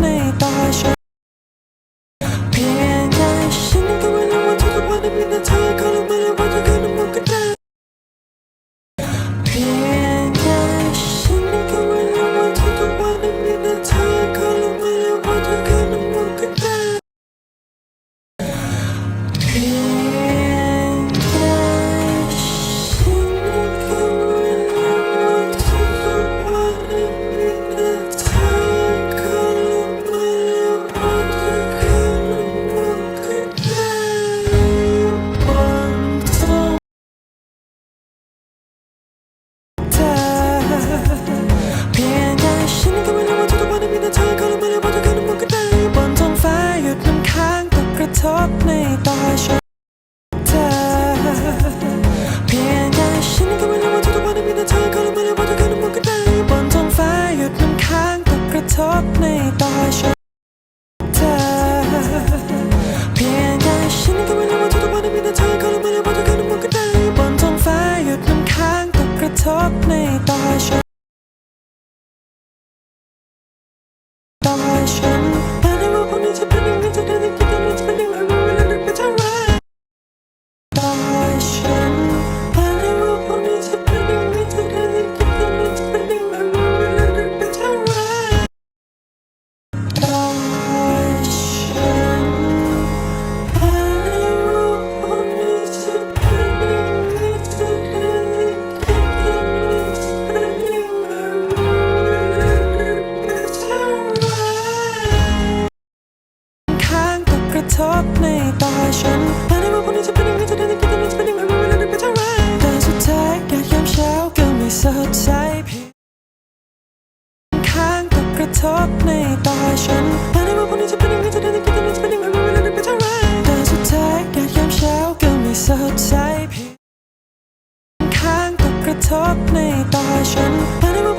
没大ต กระทบในตาฉันแต่ในวันพรุ่งนี้จะเป็นยังไงจะได้ยังไงจะได้จะเป็นยังไงไม่ว่าจะเป็นอท่าไรแต่สุดท้ายแดดยามเช้าก็ไม่สดใสเพียงข้างกับกระทบในตาฉันแต่ในวัน